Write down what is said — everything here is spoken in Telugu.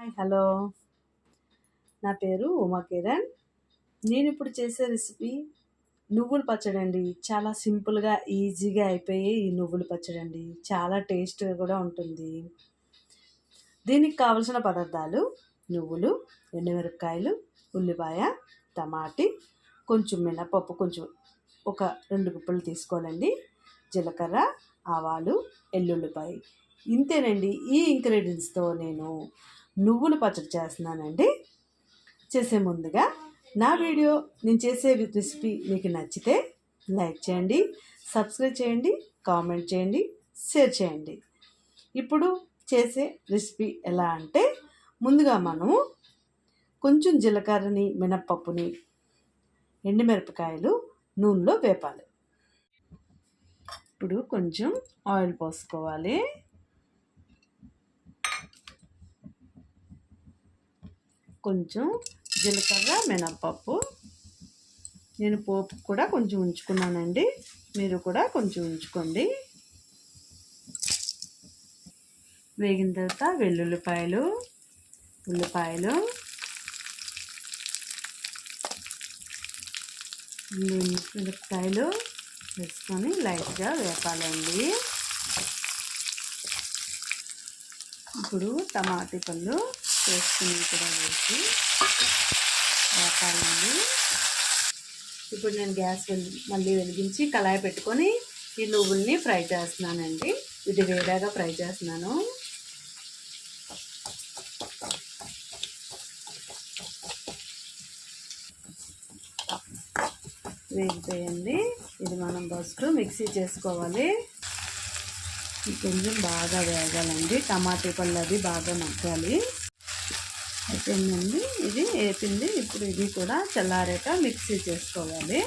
Hi hello. నా పేరు ఉమా కిరణ్. నేను ఇప్పుడు చేసే రెసిపీ నువ్వుల పచ్చడి అండి. చాలా సింపుల్గా ఈజీగా అయిపోయే ఈ నువ్వుల పచ్చడి అండి. చాలా టేస్ట్గా కూడా ఉంటుంది. దీనికి కావలసిన పదార్థాలు నువ్వులు ఎండుమిరపకాయలు ఉల్లిపాయ టమాటీ కొంచెం మినపప్పు కొంచెం ఒక రెండు గుప్పలు తీసుకోవాలండి. జీలకర్ర ఆవాలు ఎల్లుల్లిపాయ. ఇంతేనండి. ఈ ఇంగ్రీడియంట్స్తో నేను నువ్వుల పచ్చడి చేస్తున్నానండి. చేసే ముందుగా నా వీడియో నేను చేసే రెసిపీ మీకు నచ్చితే లైక్ చేయండి సబ్స్క్రైబ్ చేయండి కామెంట్ చేయండి షేర్ చేయండి. ఇప్పుడు చేసే రెసిపీ ఎలా అంటే ముందుగా మనము కొంచెం జీలకర్రని మినప్పప్పుని ఎండుమిరపకాయలు నూనెలో వేపాలి. ఇప్పుడు కొంచెం ఆయిల్ పోసుకోవాలి. కొంచెం జీలకర్ర మినప్పప్పు. నేను పోపు కూడా కొంచెం ఉంచుకున్నానండి. మీరు కూడా కొంచెం ఉంచుకోండి. వేగిన తర్వాత వెల్లుల్లిపాయలు ఉల్లిపాయలు. మిరపకాయలు వేసుకొని లైట్గా వేపాలండి. ఇప్పుడు టమాటీ పళ్ళు వేసుకుని కూడా వేసి ఆపాలండి ఇప్పుడు నేను గ్యాస్ మళ్ళీ వెలిగించి కళాయి పెట్టుకొని ఈ నువ్వుల్ని ఫ్రై చేస్తున్నానండి. ఇది వేడాగా ఫ్రై చేస్తున్నాను. వేగిపోయండి ఇది మనం ఫస్ట్ మిక్సీ చేసుకోవాలి. కొంచెం బాగా వేగాలండి. టమాటా పళ్ళు అది బాగా మగ్గాలి. అయిపోయిందండి. ఇది వేపింది. ఇప్పుడు ఇది కూడా చల్లారాక మిక్సీ చేసుకోవాలి.